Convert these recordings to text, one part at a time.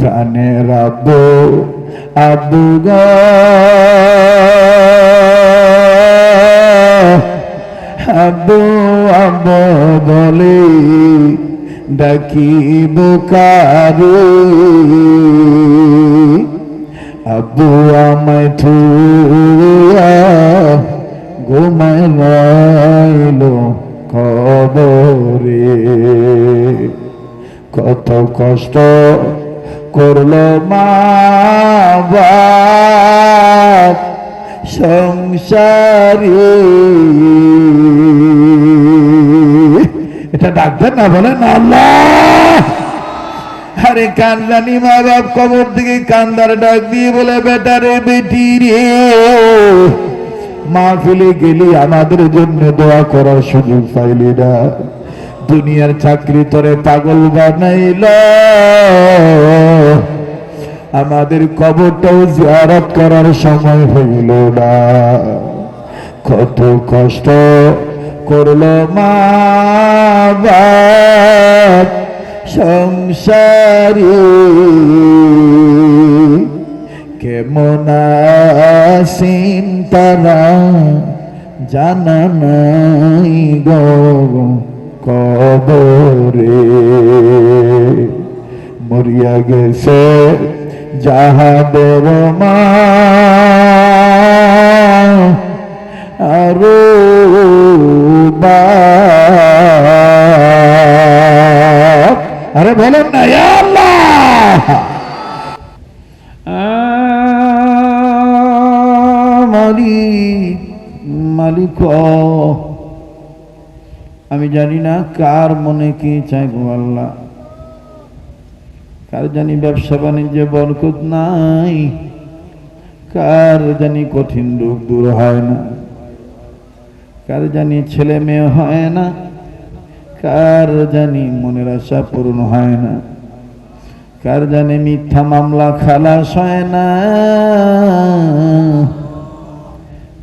প্রাণের আব্বু আব্বু আব্বু আব্বু বলে, ডাকিব কারে। আব্বু আমায় থুয়া ঘুমায় রইল কবরে। কত কষ্ট করল মা বাপ সংসারে। এটা ডাকবেন না, বলেন আল্লাহ। আরে কান্দানি মা বাপ কবর থেকে কান্দার ডাক দিয়ে বলে বেটারে বেটি রে, মাহফিলে গেলি আমাদের জন্য দোয়া করার সুযোগ পাইলি না। দুনিয়ার চাকরি তোরে পাগল বানাইল। আমাদের কবরটাও জিয়ারত করার সময় হইল না। কত কষ্ট করল মা সংসারী। কেমন আছেন তারা জানা নাই গো কবরে? মরিয়া গেছে যাহাদের মা। আরও আরে বলেন না আল্লাহ। মালিক মালিক। আমি জানি না কার মনে কি চাই গো আল্লাহ। কার জানি ব্যবসা বাণিজ্যে বরকত নাই? কার জানি কঠিন রোগ দূর হয় না? কার জানি ছেলে মেয়ে হয় না? কার জানি মনের আশা পূরণ হয় না? কার জানে মিথ্যা মামলা খালাস হয় না?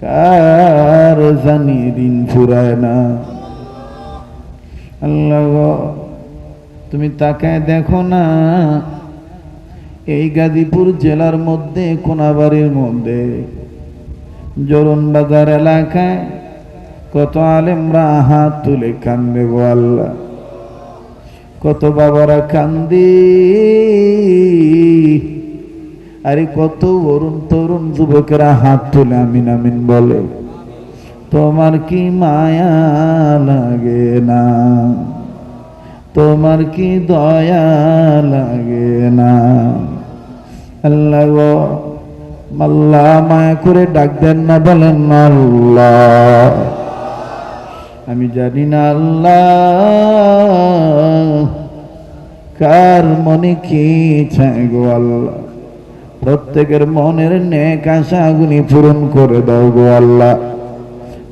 কার জানি ঋণ ফুরায় না? আল্লাহ তুমি তাকায় দেখো না। এই গাজীপুর জেলার মধ্যে, কোনাবাড়ির মধ্যে। জরুন বাজার এলাকায় কত আলেমরা হাত তুলে কান্দে গো আল্লাহ। কত বাবারা কান্দি। আরে কত অরুণ তরুণ যুবকেরা হাত তুলে আমিন আমিন বলে। তোমার কি মায়া লাগে না? তোমার কি দয়া লাগে না? আল্লাহ গো, আল্লাহ মায়া করে ডাক দেন না বলেন আল্লাহ। আমি জানি না আল্লাহ কার মনে কি গো আল্লাহ। প্রত্যেকের মনের নেক আশাগুলি পূরণ করে দাও গো আল্লাহ।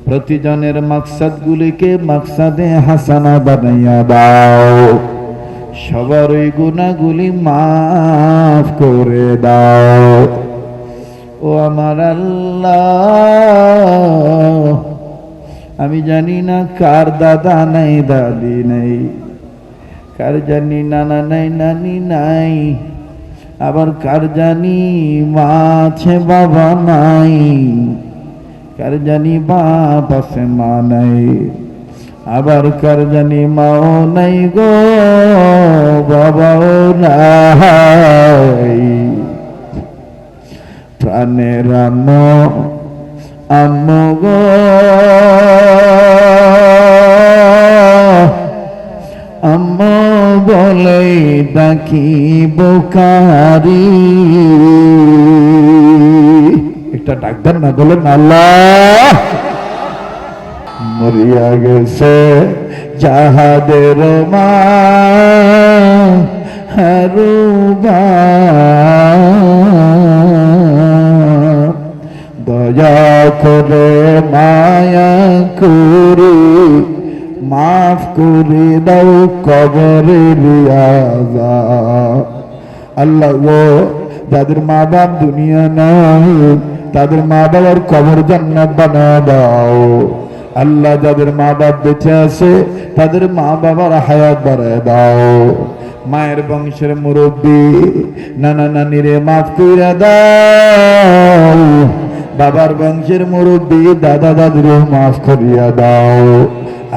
প্রতিজনের মাকসাদ গুলিকে মাকসাদে হাসানা বানাইয়া দাও। সবার ওই গুণাগুলি মাফ করে দাও। ও আমার আল্লাহ, আমি জানি না কার দাদা নাই, দাদি নাই, কার জানি নানা নাই, নানি নাই, আবার কার জানি মা আছে, বাবা নাই। কার জানি বাপ আছে মা নাই আবার কার জানি মাও নাই গো বাবাও নাই প্রাণের আম্মু আম্মু গো আম্মু বলে ডাকি বোকারি একটা ডাক্তার না বলেন আল্লাহ! মরিয়া গেছে যাহাদের মা হারুবা দয়া করে মায়া করে, মাফ করে, দাও কবরের আযাব। আল্লাহ যাদের মা বাপ দুনিয়া নাই তাদের মা বাবার কবর জান্নাত বানা দাও। আল্লাহ যাদের মা বাপ বেঁচে আছে, তাদের মা বাবার হায়াত বাড়ায় দাও। মায়ের বংশের মুরব্বী, নানা নানিরে মাফ কইরা দাও। বাবার বংশের মুরব্বী, দাদা দাদুরে মাফ করিয়া দাও।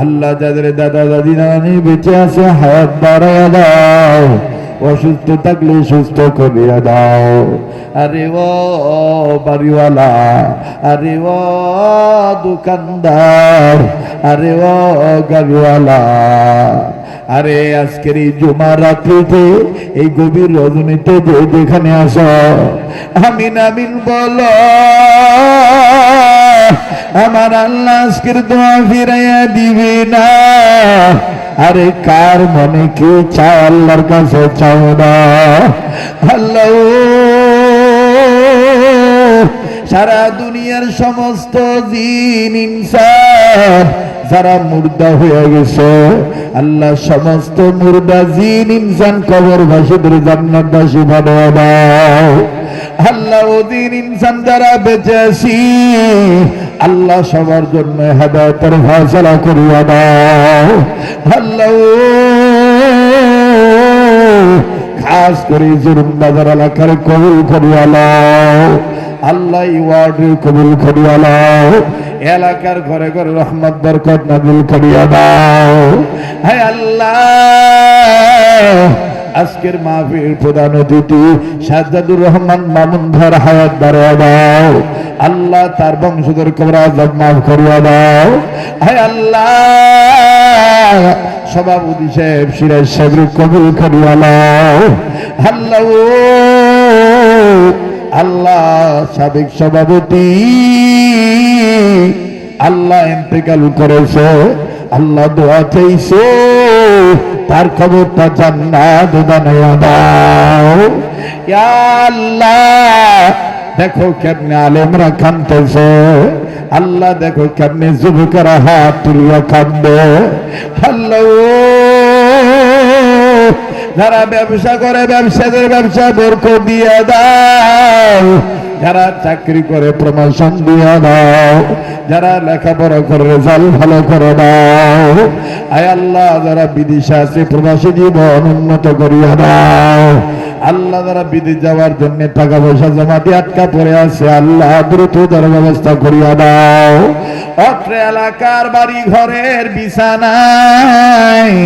আল্লাহ যাদের দাদা দাদি নানি বেঁচে আছে, হায়াত বাড়াইয়া দাও। অসুস্থ থাকলে সুস্থ করিয়া দাও। আরে ও বাড়িওয়ালা, আরে ও দোকানদার, আরে ও গাড়িওয়ালা। আরে আজকের এই জুমা রাত্রিতে, এই গভীর রজনীতে যে যেখানে আস আমিন আমিন বল। আমার আল্লাহ আজকের দোয়া ফিরাইয়া দিবে না। আরে কার মনে কি চাও? আল্লাহর কাছে চাও না। আল্লাহ সারা দুনিয়ার সমস্ত জিন, ইনসান যারা মুর্দা হয়ে গেছে, আল্লাহ সমস্ত মুর্দা জিন, ইনসান কবর ভাসীদের জান্নাত বাসী বানায় দাও। আল্লাহ ওদিন ইনসান যারা বেঁচে আছি, আল্লাহ সবার জন্য হেদায়তের ফয়সলা করিয়া দাও। আল্লাহ খাস করে জুরুম বাজার এলাকার কবুল করিয়া লও আল্লাহ ওয়ার্ডের কবুল করিয়া লও এলাকার ঘরে ঘরে রহমত, বরকত নাজিল করিয়া দাও। হে আল্লাহ আজকের মাহফিল প্রধান অতিথি সাজ্জাদুর রহমান মামুন ভার হায়াত বাড়িয়া দাও। আল্লাহ তার বংশধর কবরা আজব মাফ করিয়া দাও। হে আল্লাহ, সভাপতি সাহেব, সিরাজ সাহেবের কবুল করিয়া দাও আল্লাহ আল্লাহ, সাবেক সভাপতি। আল্লাহ ইন্তেকাল করেছে। আল্লাহ দোয়া চাইছে তার খবরটা জান্নাত বানাইয়া দাও। ইয়া আল্লাহ, দেখো কেমনে আলেমরা কানতেছে আল্লাহ, দেখো কেমনে যুবকেরা হাত তুলিয়া কান্দে আল্লাহ যারা ব্যবসা করে, ব্যবসাদের ব্যবসা বরক দিয়ে দাও। যারা চাকরি করে প্রমোশন দিয়ে দাও, যারা লেখাপড়া করে রেজাল্ট ভালো করে দাও, আয় আল্লাহ যারা বিদেশে আছে প্রবাসী জীবন উন্নত করিয়া দাও। আল্লাহ যারা বিদেশ যাওয়ার জন্য টাকা পয়সা জমা দিয়ে আটকা পড়ে আছে, আল্লাহ দ্রুত তার ব্যবস্থা করিয়া দাও। অত্র এলাকার বাড়ি ঘরের বিছানায়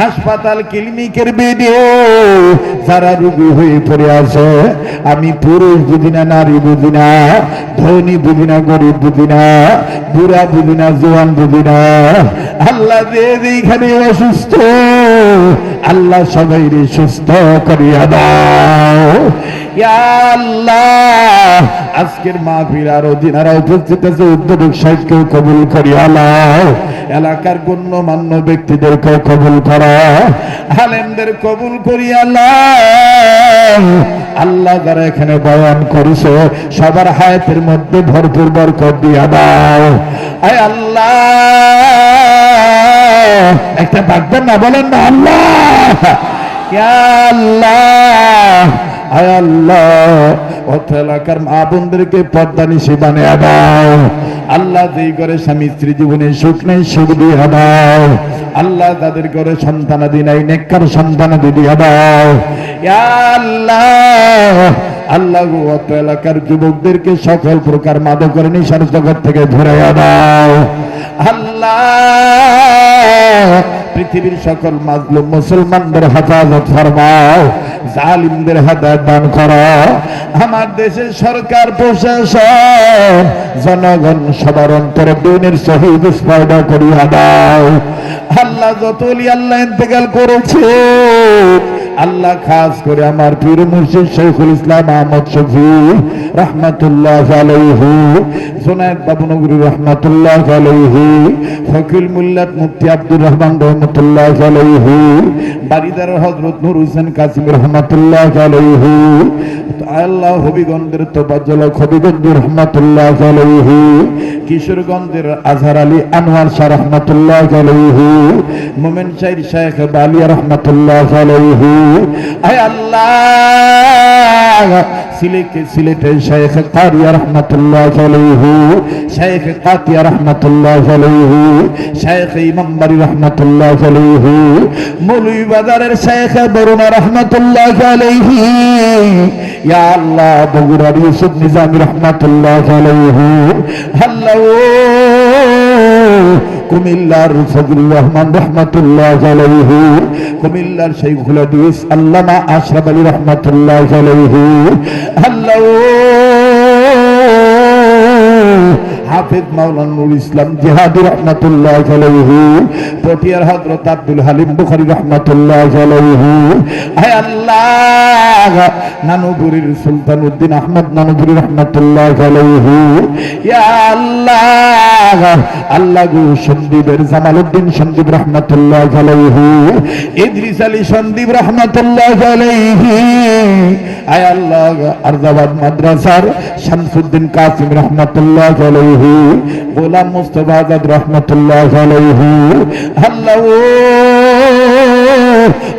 হাসপাতাল ক্লিনিকের বেডে যারা রুগী হয়ে পড়ে আছে, আমি পুরুষ বুঝি না নারী বুঝি না ধনী বুঝি না গরিব বুঝি না বুড়া বুঝি না জোয়ান বুঝি না আল্লাহ যে যেখানে অসুস্থ, আল্লাহ সবাই সুস্থ করিয়া দাও। আল্লাহ, আজকের মাহফিল আর অধীনারা উপস্থিত আছে উদ্যোগ সাহিত্যকেও কবুল করিয়া লাও এলাকার গণ্যমান্য ব্যক্তিদেরকেও কবুল করা। আলেমদের কবুল করিয়া লাও আল্লাহ যারা এখানে বয়ান করেছে, সবার হায়াতের মধ্যে ভরপুর বরকত দিয়া দাও। আয় আল্লাহ! একটা ডাকবেন না, বলেন না, আল্লাহ। আল্লাহ। আয় আল্লাহ। অত এলাকার আল্লাহ যেই করে স্বামী স্ত্রী জীবনে সুখ নেই, সুখ দিয়ে দাও। আল্লাহ তাদের ঘরে সন্তানাদি নাই, নেককার সন্তানাদি দিয়ে দাও। আল্লাহ। আল্লাহ অত এলাকার যুবকদেরকে সকল প্রকার মাদকের নিশার জগৎ থেকে ধরে দাও আল্লাহ। পৃথিবীর সকল মাজলুম মুসলমানদের হেফাজত ফরমাও, জালিমদের হেদায়ত দান করো। আমার দেশের সরকার প্রশাসন, জনগণ সবার অন্তরে দিনের শহীদ স্পর্ধা করিয়া দাও। আল্লাহ যত আল্লাহ ইন্তেকাল করেছে আল্লাহ খাস করে আমার পীর মুর্শিদ শৈখুল ইসলাম আহমদ শফি, রহমাতুল্লাহ আলাইহু, জোনায়দ বাবুনগরী রহমাতুল্লাহ আলাইহি ফকিল মুল্লাত মুফতি আব্দুর রহমান রহমতুল্লাহ আলাইহু, বারিদার হযরত নূর হোসেন কাসিম রহমাতুল্লাহ আলাইহু, আল্লাহ হবিগঞ্জের তোবাজ্জল হবিগঞ্জ রহমাতুল্লাহ আলাইহু, কিশোরগঞ্জের আজহার আলী আনোয়ার শাহ রহমাতুল্লাহ আলাইহু, মোমেন শাহির শেখ বালিয়া রহমাতুল্লাহ আলাইহু রহমতুল্লাহ আলাইহু বগুড়ার ইউসুফ নিজামী রহমতুল্লাহ কুমিল্লার ফজলুর রহমান রহমতুল্লাহ আলাইহু। কুমিল্লার শাইখুল হাদিস আল্লামা আশরাফ আলী রহমতুল্লাহ আলাইহু। আল্লাহ হাফিজ মাওলানা নুরুল ইসলাম জিহাদি রহমাতুল্লাহ আলাইহি, পটিয়ার হযরত আব্দুল হালিম বুখারী রাহমাতুল্লাহ আলাইহি। আয় আল্লাহ নানুপুরীর সুলতান উদ্দিন আহমদ নানুপুরী রাহমাতুল্লাহ আলাইহি। ইয়া আল্লাহ আল্লাহ গো সন্দীপের জামালউদ্দিন সন্দীপ রাহমাতুল্লাহ আলাইহি। ইদ্রিস আলী সন্দীপ রাহমাতুল্লাহ আলাইহি। আয় আল্লাহ আরজাবাদ মাদ্রাসার শামসুদ্দিন কাসিম রাহমাতুল্লাহ আলাইহি। গোলাম মুস্তফা আজাদ রহমতুল্লাহ আলাইহি। আল্লাহ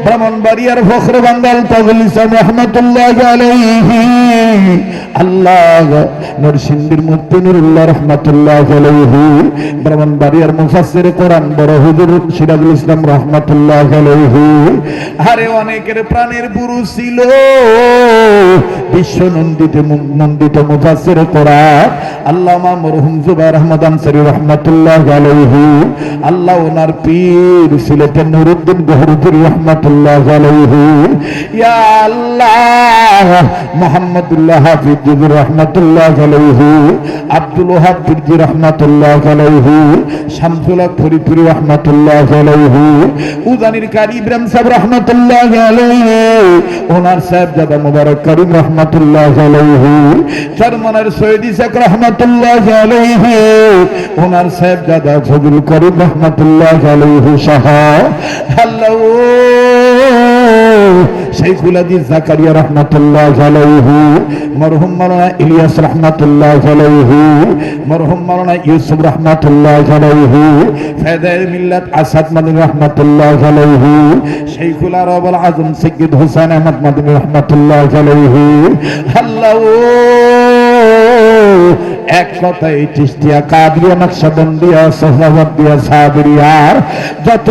ব্রাহ্মণবাড়িয়ার ফখর বাঙ্গাল তাজুল ইসলাম রহমতুল্লাহ আলাইহি। আল্লাহ নরসিংদীর মুফতি নুরুল্লাহ রহমতুল্লাহ আলাইহি, ব্রাহ্মণবাড়িয়ার মুফাসসির কোরআন, বড় হুজুর সিরাজুল ইসলাম রহমতুল্লাহ আলাইহি। আরে অনেকের প্রাণের পুরুষ ছিল। বিশ্ব নন্দিত নন্দিত মুফাসসির কোরআন মরহুম জুবাইর আহমদ আল্লাহ ওনার পীর সিলেটের নুরুদ্দিন গহরুদ্দিন রহমতুল্লাহ ইয়া আল্লাহ, মোহাম্মদুল্লাহ হাফিজ। জিবুর রহমতুল্লাহ আলাইহি, আব্দুল ওহাব পীরজি রহমতুল্লাহ আলাইহি, শামসুল হক ফরিদপুরি রহমতুল্লাহ আলাইহি, উজানির কারি ইব্রাহিম সাহেব রহমতুল্লাহ আলাইহি, ওনার সাহেব জাদা মুবারক করিম রহমতুল্লাহ আলাইহি চরমনের সৈয়দ ইসাক রহমতুল্লাহ আলাইহি, ওনার সাহেব জাদা ফজল করিম রহমতুল্লাহ আলাইহি সহ। আল্লাহ শাইখুল আদিস জাকারিয়া রহমাতুল্লাহ আলাইহি, মরহুম মাওলানা ইলিয়াস রহমাতুল্লাহ আলাইহি, মরহুম মাওলানা ইউসুফ রহমাতুল্লাহ আলাইহি ফায়দায়ে মিল্লাত আসাদ মাদানী রহমাতুল্লাহ আলাইহি, শাইখুল আরব আল আজম সৈয়দ হোসেন আহমদ মাদানী রহমাতুল্লাহ আলাইহি। আল্লাহ এক নকশবন্দিয়া সহবন্দিয়া সাবরিয়ার যত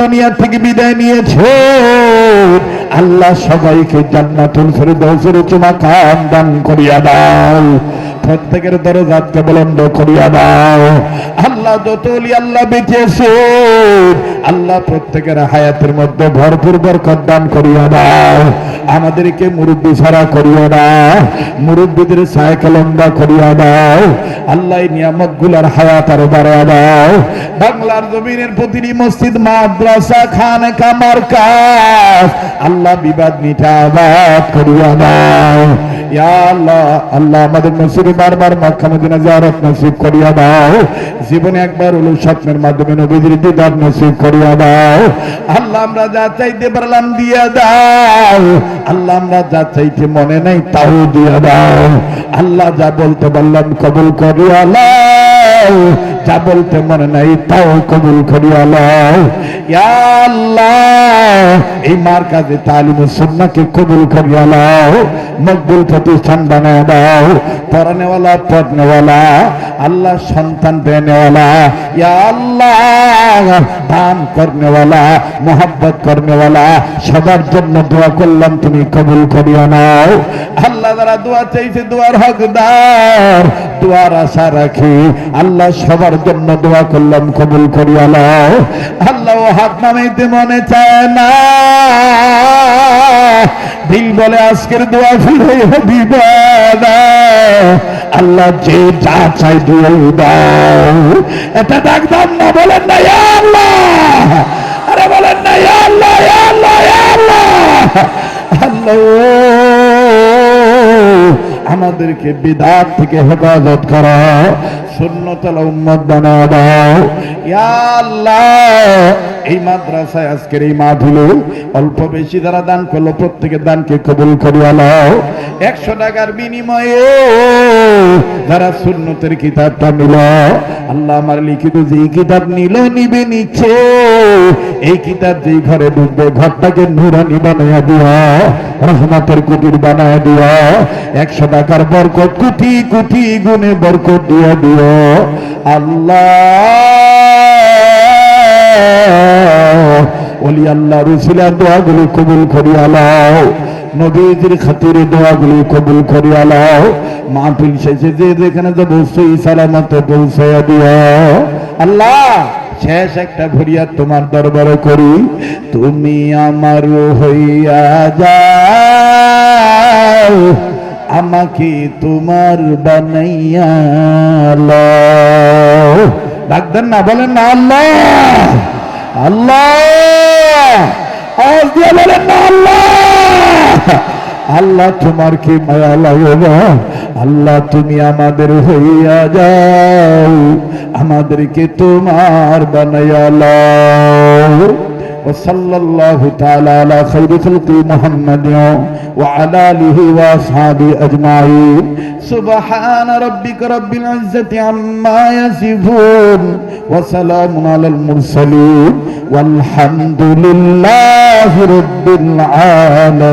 দুনিয়া থেকে বিদায় নিয়েছে, আল্লাহ সবাইকে জান্নাতুল ফেরদৌসের চুমা খান দান করিয়া দাও। প্রত্যেকের দরজাতকে বলন্দ করিয়া দাও। আল্লাহ যত অলি আল্লাহ বেঁচেছে, আল্লাহ প্রত্যেকের হায়াতের মধ্যে ভরপুর বরকত দান করিয়া দাও। আমাদেরকে মুরব্বী ছাড়া করিয়া দাও মুরব্বীদের সাইকেল লম্বা করিয়া দাও আল্লাহ নিয়ামতগুলার হায়াত আরও বাড়ায় দাও বাংলার জমিনের প্রতিটি মসজিদ, মাদ্রাসা খান কামার কাজ আল্লাহ বিবাদ মিঠা আবাদ করিয়া দাও আল্লাহ আল্লাহ আমাদের নসিবে বারবার মক্কা মদিনা জিয়ারত নসিব করিয়া দাও জীবনে একবার হলো স্বপ্নের মাধ্যমে নবীদের দিদার নসিব করিয়া দাও আল্লাহ আমরা যা চাইতে পারলাম দিয়া দাও। আল্লাহ আমরা যা চাইতে মনে নাই তাও দিয়া দাও। আল্লাহ যা বলতে পারলাম কবুল করিয়া লাও যা বলতে মনে নাই তাও কবুল লাও ইয়া আল্লাহ, এই মার কাজে তালিম সুন্নাহকে কবুল করিয়া লাও মকবুল প্রতিষ্ঠান বানায় দাও। পড়ানেওয়ালা পড়নেওয়ালা আল্লাহ সন্তান দেনেওয়ালা, ইয়া আল্লাহ, দান করনেওয়ালা, মোহাব্বত করনেওয়ালা, সবার জন্য দোয়া করলাম, তুমি কবুল করিয়া নাও। আল্লাহ যারা দোয়া চাইছে, দোয়ার হকদার, দোয়ার আশা রাখি, আল্লাহ সবার জন্য দোয়া করলাম, কবুল করিয়া নাও। আল্লাহ হাত নামাইতে মনে চায় না। দিল বলে আজকের দোয়া ফিরে আল্লাহ যে যা চাই এটা ডাকদাম না, বলেন না আরে বলেন না আল্লাহ আল্লাহ আমাদেরকে বিদাত থেকে হেফাজত করো শূন্যতলা উম্মত বানা দাও। এই মাদ্রাসায় আজকের এই মাহফিলে অল্প বেশি যারা দান করল, প্রত্যেকের দানকে কবুল করিয়া লও একশো টাকার বিনিময়ে যারা সুন্নতের কিতাবটা নিল, আল্লাহ আমার লিখিত যে এই কিতাব নিল, নিবে নিচ্ছে। এই কিতাব যেই ঘরে ঢুকবে, ঘরটাকে নুরানি বানাইয়া দিও রহমতের কুটির বানাইয়া দিও একশো টাকার বরকত, কুটি কুটি গুণে বরকত দিয়া দিও। আল্লাহ। ওলি আল্লাহ দোয়াগুলি কবুল করিয়া লও নবীজির খাতিরে দোয়াগুলি কবুল করিয়া লও মাহফিল শেষে যে যেখানে যাব, সেই সালামত পৌঁছাইয়া দিও। আল্লাহ, শেষ একটা ভরিয়া তোমার দরবারে করি। তুমি আমার হইয়া যাও। আমাকে তোমার বানাইয়া লও। ডাক্তার না, বলেন না, আল্লাহ। আল্লাহ। বলেন না, আল্লাহ। আল্লাহ তোমার কি মায়া লাগে গো? আল্লাহ তুমি আমাদের হইয়া যাও। আমাদেরকে তোমার বানাইয়া লও। وصلى الله تعالى على خير خلق محمد وعلى آله وأصحابه أجمعين. سبحان ربك رب العزة عما يصفون وسلام على المرسلين. والحمد لله رب العالمين.